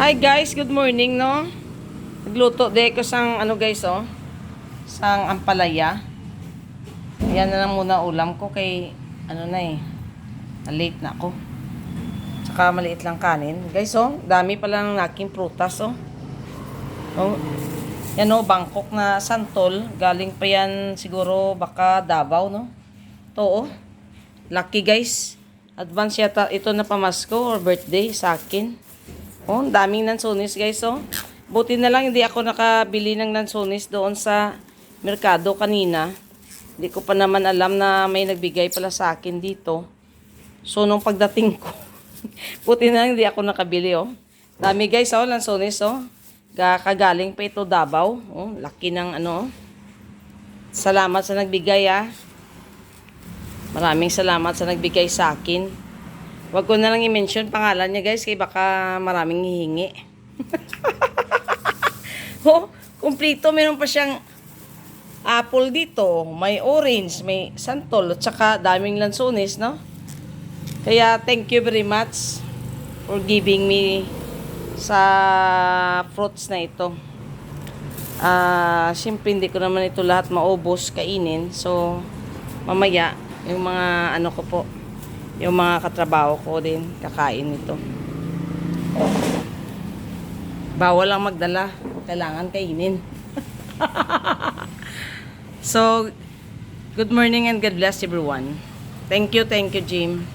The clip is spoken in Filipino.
Hi guys, good morning no. Nagluto de ko sang ano guys oh. Sang ampalaya. Yan na lang muna ulam ko kay ano na eh. Na-late na ako. Tsaka maliit lang kanin. Guys oh, dami pala ng aking prutas oh. Oh. Yan oh, Bangkok na santol. Galing pa yan siguro baka Davao no. To oh. Lucky guys. Advance yata ito na pamasko or birthday sa akin. Oh, daming nansonis guys oh. Buti na lang hindi ako nakabili ng nansonis doon sa merkado kanina. Hindi ko pa naman alam na may nagbigay pala sa akin dito. So, nung pagdating ko, buti na lang hindi ako nakabili oh. Dami guys oh, lansonis oh. Ga- Kagaling pa ito Davao. Oh, laki ng ano oh. Salamat sa nagbigay ah. Maraming salamat sa nagbigay sa akin. Huwag ko na lang i-mention pangalan niya guys, kaya baka maraming hihingi. oh, kumplito. Meron pa siyang apple dito, may orange, may santol, at saka daming lansones, no? Kaya thank you very much for giving me sa fruits na ito. Ah, siyempre hindi ko naman ito lahat maubos kainin. So, mamaya, yung mga ano ko po, yung mga katrabaho ko din, kakain ito. Bawal lang magdala. Kailangan kainin. so, good morning and God bless everyone. Thank you, thank you, Jim.